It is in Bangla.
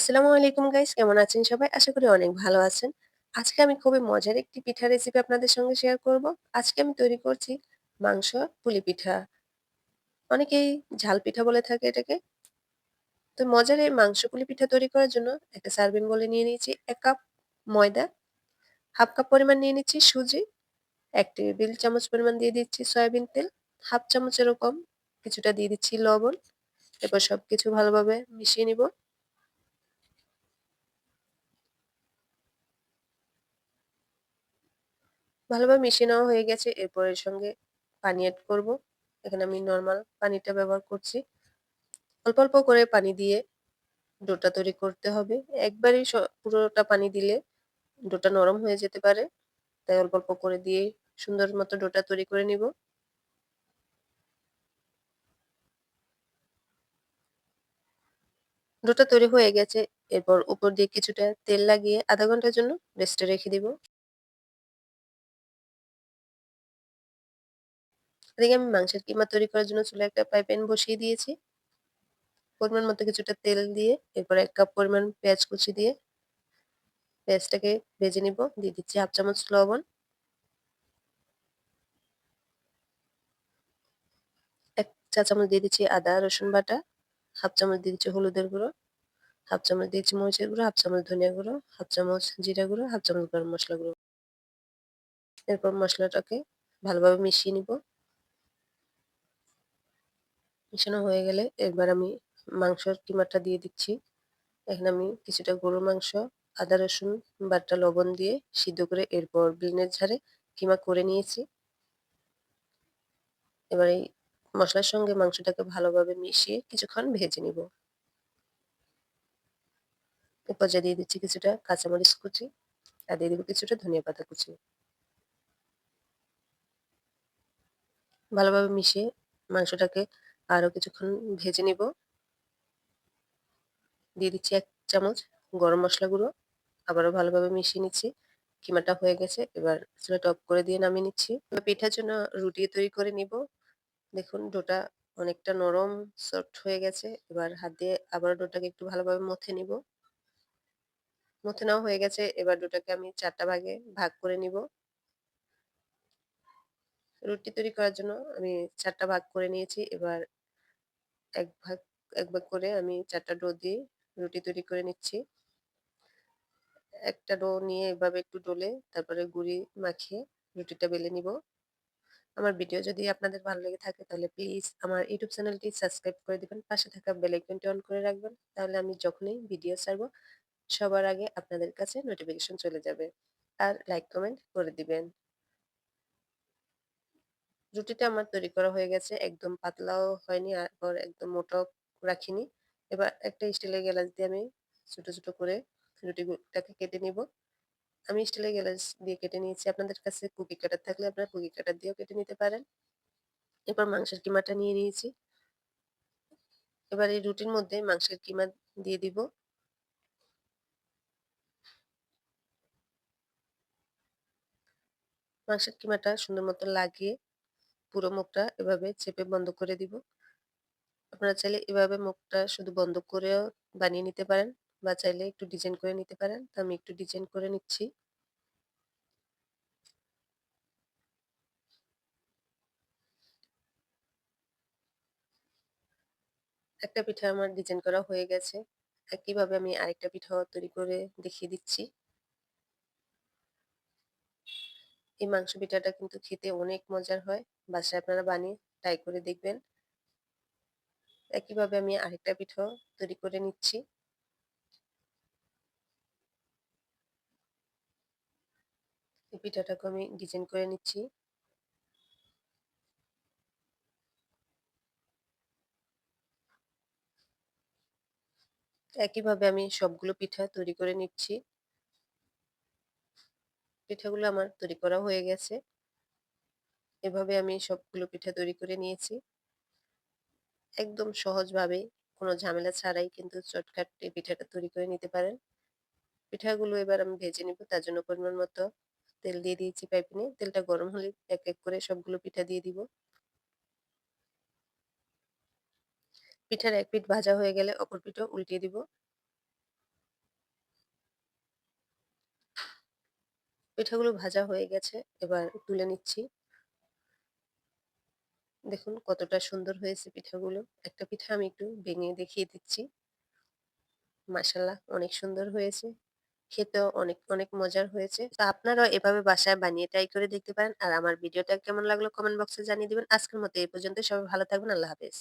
আসসালামু আলাইকুম গাইস কেমন আছেন সবাই? আশা করি অনেক ভালো আছেন। আজকে আমি খুবই মজার একটি পিঠা রেসিপি আপনাদের সঙ্গে শেয়ার করব। আজকে আমি তৈরি করছি মাংস পুলি পিঠা। অনেকেই ঝাল পিঠা বলে থাকে এটাকে। তো মজার এই মাংস পুলি পিঠা তৈরি করার জন্য একটা সার্ভিং বলে নিয়ে নিয়েছি এক কাপ ময়দা, হাফ কাপ পরিমাণ নিয়ে নিচ্ছি সুজি, এক টেবিল চামচ পরিমাণ দিয়ে দিচ্ছি সয়াবিন তেল, হাফ চামচ এরকম কিছুটা দিয়ে দিচ্ছি লবণ। এরপর সবকিছু ভালোভাবে মিশিয়ে নিব। ভালোভাবে মিশিয়ে নেওয়া হয়ে গেছে। এরপর এর সঙ্গে পানি অ্যাড করব। এখানে আমি নর্মাল পানিটা ব্যবহার করছি। অল্প অল্প করে পানি দিয়ে ডোটা তৈরি করতে হবে। একবারই পুরোটা পানি দিলে ডোটা নরম হয়ে যেতে পারে। তাই অল্প অল্প করে দিয়ে সুন্দর মতো ডোটা তৈরি করে নিব। ডোটা তৈরি হয়ে গেছে। এরপর উপর দিয়ে কিছুটা তেল লাগিয়ে আধা ঘণ্টার জন্য রেস্টে রেখে দিব। এদিকে আমি মাংসের কিমা তৈরি করার জন্য চুলে একটা ফ্রাই প্যান বসিয়ে দিয়েছি। পরিমাণ মতো কিছুটা তেল দিয়ে এরপর এক কাপ পরিমাণ পেঁয়াজ কুচি দিয়ে পেঁয়াজটাকে ভেজে নিব। দিয়ে দিচ্ছি হাফ চামচ লবণ। এক চা চামচ দিয়ে দিচ্ছি আদা, রসুন বাটা। হাফ চামচ দিয়ে দিচ্ছি হলুদের গুঁড়ো। হাফ চামচ দিয়েছি মরিচের গুঁড়ো। হাফ চামচ ধনিয়া গুঁড়ো। হাফ চামচ জিরা গুঁড়ো। হাফ চামচ গরম মশলা গুঁড়ো। এরপর মশলাটাকে ভালোভাবে মিশিয়ে নিব। মিশানো হয়ে গেলে এবার আমি মাংসর কিমাটা দিয়ে দিচ্ছি। এখানে আমি কিছুটা গরুর মাংস, আদা, রসুন, বাটা, লবণ দিয়ে সিদ্ধ করে এরপর ব্লিনের ঝাড়ে কিমা করে নিয়েছি। এবার এই মশলার সঙ্গে মাংসটাকে ভালোভাবে মিশিয়ে কিছুক্ষণ ভেজে নিব। এ পর্যায়ে দিয়ে দিচ্ছি কিছুটা কাঁচামরিচ কুচি, আর দিয়ে দিব কিছুটা ধনিয়া পাতা কুচি। ভালোভাবে মিশিয়ে মাংসটাকে আরও কিছুক্ষণ ভেজে নিব। দিয়ে দিচ্ছি এক চামচ গরম মশলা গুঁড়ো। আবারও ভালোভাবে মিশিয়ে নিচ্ছি। কিমাটা হয়ে গেছে, এবার চুলা টপ করে দিয়ে নামিয়ে নিচ্ছি। এবার পিঠার জন্য রুটি তৈরি করে নিব। দেখুন, ডোটা অনেকটা নরম, সফট হয়ে গেছে। এবার হাত দিয়ে আবার ডোটাকে একটু ভালোভাবে মথে নিব। মথে নেওয়া হয়ে গেছে। এবার ডোটাকে আমি চারটা ভাগে ভাগ করে নিব। রুটি তৈরি করার জন্য আমি চারটা ভাগ করে নিয়েছি। এবার এক ভাগ এক ভাগ করে আমি চারটা ডো দিয়ে রুটি তৈরি করে নিচ্ছি। একটা ডো নিয়ে এভাবে একটু ডোলে তারপরে গুঁড়ি মাখিয়ে রুটিটা বেলে নিব। আমার ভিডিও যদি আপনাদের ভালো লেগে থাকে তাহলে প্লিজ আমার ইউটিউব চ্যানেলটি সাবস্ক্রাইব করে দিবেন, পাশে থাকা বেল আইকনটি অন করে রাখবেন, তাহলে আমি যখনই ভিডিও ছাড়বো সবার আগে আপনাদের কাছে নোটিফিকেশন চলে যাবে। আর লাইক কমেন্ট করে দিবেন। রুটিটা আমার তৈরি করা হয়ে গেছে, একদম পাতলাও হয়নি আর একদম মোটাও রাখিনি। এবার একটা স্টিলের গ্যালাস দিয়ে আমি ছোট ছোট করে রুটিটাকে কেটে নিব। আমি স্টিলের গ্যালাস দিয়ে কেটে নিয়েছি। আপনাদের কাছে কুকি কাটার থাকলে আপনারা কুকি কাটার দিয়েও কেটে নিতে পারেন। এবার মাংসের কিমাটা নিয়ে নিয়েছি। এবার এই রুটির মধ্যে মাংসের কিমা দিয়ে দিব। মাংসের কিমাটা সুন্দর মতো লাগিয়ে পুরো মুখটা এভাবে চেপে বন্ধ করে দিব। আপনারা চাইলে এভাবে মুখটা শুধু বন্ধ করেও বানিয়ে নিতে পারেন বা চাইলে একটু ডিজাইন করে নিতে পারেন। তো আমি একটু ডিজাইন করে নিচ্ছি। একটা পিঠা আমার ডিজাইন করা হয়ে গেছে। একইভাবে আমি আরেকটা পিঠাও তৈরি করে দেখিয়ে দিচ্ছি। এই মাংস পিঠাটা কিন্তু খেতে অনেক মজার হয়। বাসায় আপনারা বানিয়ে ট্রাই করে দেখবেন। একইভাবে আমি আরেকটা পিঠাও তৈরি করে নিচ্ছি। এই পিঠাটাকে আমি ডিজাইন করে নিচ্ছি। একইভাবে আমি সবগুলো পিঠা তৈরি করে নিচ্ছি। পিঠাগুলো আমার তৈরি করা হয়ে গেছে। এভাবে আমি সবগুলো পিঠা তৈরি করে নিয়েছি। একদম সহজভাবে, কোনো ঝামেলা ছাড়াই কিন্তু চটকাট এই পিঠাটা তৈরি করে নিতে পারেন। পিঠাগুলো এবার আমি ভেজে নিব, তার জন্য পরিমাণ মতো তেল দিয়ে দিয়েছি পাইপিনে। তেলটা গরম হলে এক এক করে সবগুলো পিঠা দিয়ে দিব। পিঠার এক পিঠ ভাজা হয়ে গেলে অপর পিঠও উল্টিয়ে দিব। পিঠাগুলো ভাজা হয়ে গেছে। এবার তুলে নিচ্ছি। দেখুন কতটা সুন্দর হয়েছে পিঠাগুলো। একটা পিঠা আমি একটু ভেঙে দেখিয়ে দিচ্ছি। মাশাআল্লাহ অনেক সুন্দর হয়েছে। খেতেও অনেক, অনেক মজার হয়েছে। তো আপনারাও এভাবে বাসায় বানিয়ে ট্রাই করে দেখতে পারেন। আর আমার ভিডিওটা কেমন লাগল কমেন্ট বক্সে জানিয়ে দিবেন। আজকের মতো এই পর্যন্ত। সবাই ভালো থাকবেন। আল্লাহ হাফেজ।